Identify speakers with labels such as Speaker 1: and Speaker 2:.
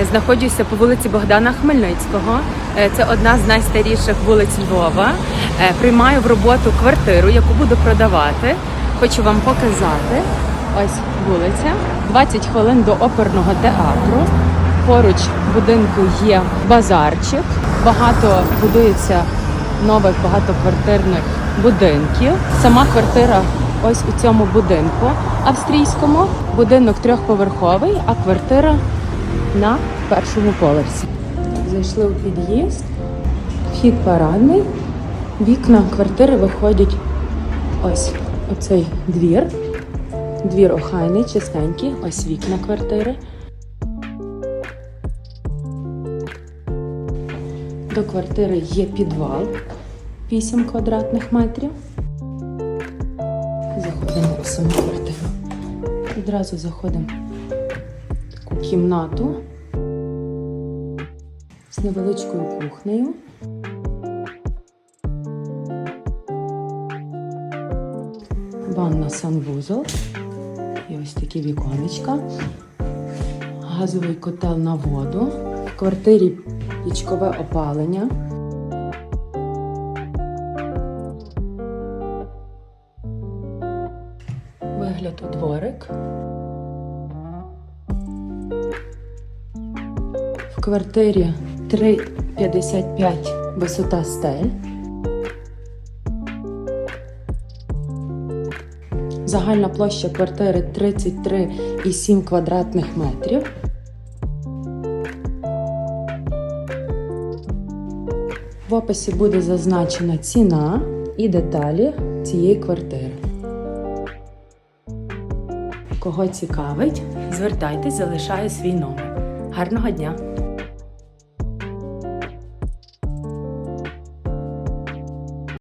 Speaker 1: Е, Знаходжуся по вулиці Богдана Хмельницького. Е, Це одна з найстаріших вулиць Львова. Е, Приймаю в роботу квартиру, яку буду продавати. Хочу вам показати. Ось вулиця, 20 хвилин до оперного театру. Поруч будинку є базарчик. Багато будується нових багатоквартирних будинків. Сама квартира ось у цьому будинку австрійському. Будинок трьохповерховий, а квартира на першому поверсі. Зайшли у під'їзд, вхід парадний. Вікна квартири виходять ось оцей двір. Двір охайний, чистенький, ось вікна квартири. До квартири є підвал 8 квадратних метрів. Заходимо у саму квартиру. Відразу заходимо в таку кімнату невеличкою кухнею. Ванна санвузол. І ось такі віконечка. Газовий котел на воду. В квартирі пічкове опалення. Вигляд у дворик. В квартирі 3,55 висота стель. Загальна площа квартири 33,7 квадратних метрів. В описі буде зазначена ціна і деталі цієї квартири. Кого цікавить, звертайтесь, залишаю свій номер. Гарного дня!